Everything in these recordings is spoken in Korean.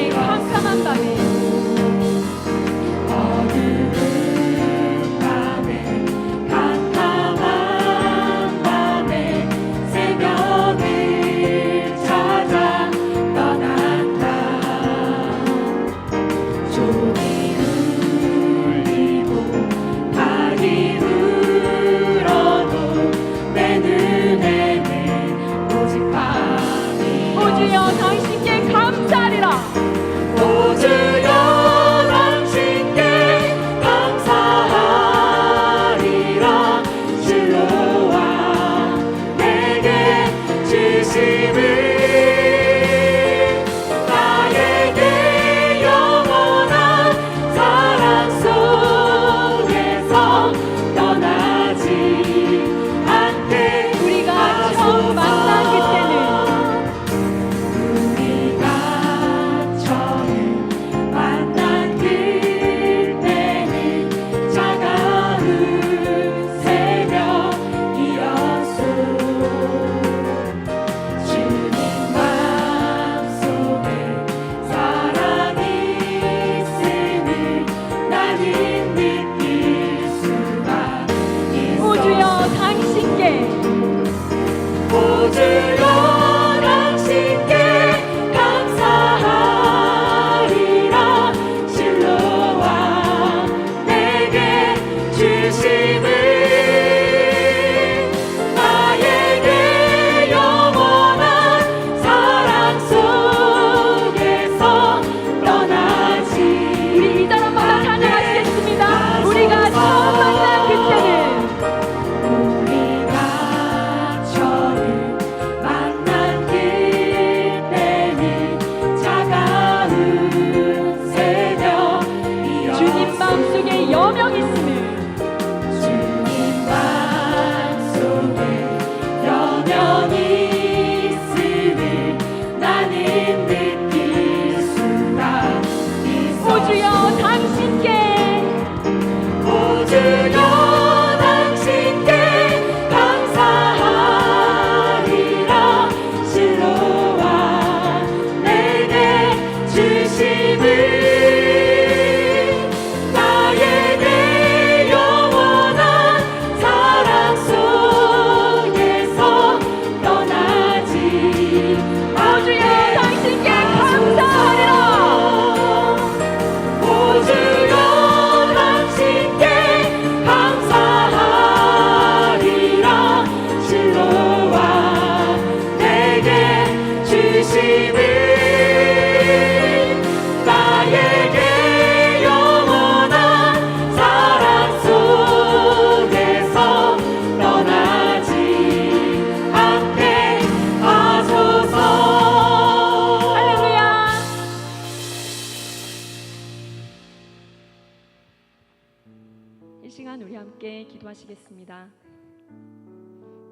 이 캄캄한 밤에 떠나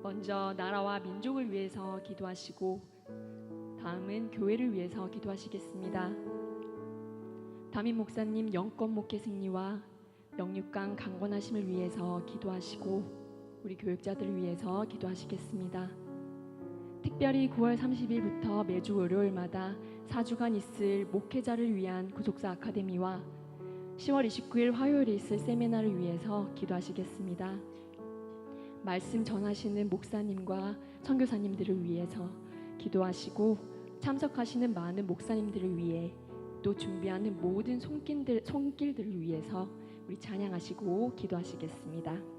먼저 나라와 민족을 위해서 기도하시고 다음은 교회를 위해서 기도하시겠습니다. 담임 목사님 영권 목회 승리와 영육강 강건하심을 위해서 기도하시고 우리 교육자들을 위해서 기도하시겠습니다. 특별히 9월 30일부터 매주 월요일마다 4주간 있을 목회자를 위한 구속사 아카데미와 10월 29일 화요일에 있을 세미나를 위해서 기도하시겠습니다. 말씀 전하시는 목사님과 선교사님들을 위해서 기도하시고 참석하시는 많은 목사님들을 위해 또 준비하는 모든 손길들, 손길들을 위해서 우리 찬양하시고 기도하시겠습니다.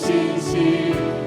星星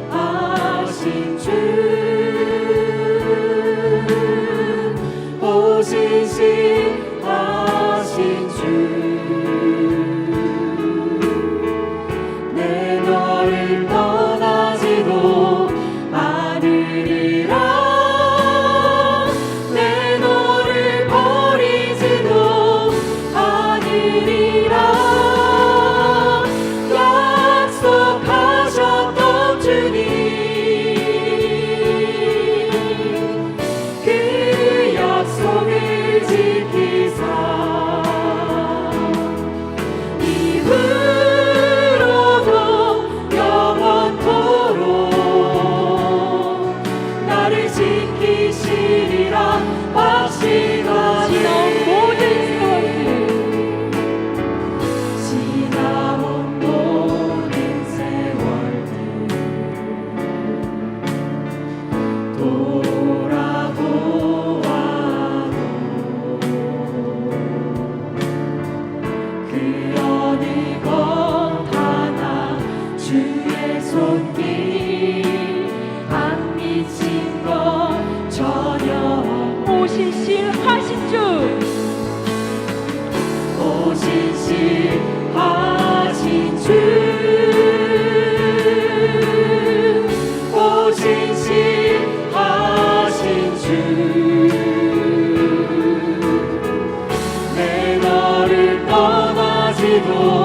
Lord.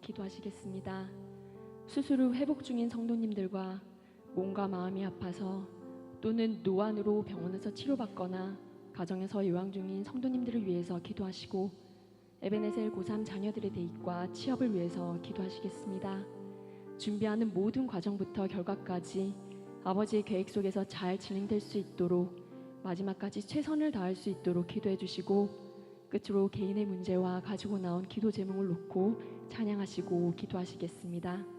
기도하시겠습니다. 수술 후 회복 중인 성도님들과 몸과 마음이 아파서 또는 노안으로 병원에서 치료받거나 가정에서 요양 중인 성도님들을 위해서 기도하시고 에베네셀 고3 자녀들의 대입과 취업을 위해서 기도하시겠습니다. 준비하는 모든 과정부터 결과까지 아버지의 계획 속에서 잘 진행될 수 있도록 마지막까지 최선을 다할 수 있도록 기도해 주시고 끝으로 개인의 문제와 가지고 나온 기도 제목을 놓고 찬양하시고 기도하시겠습니다.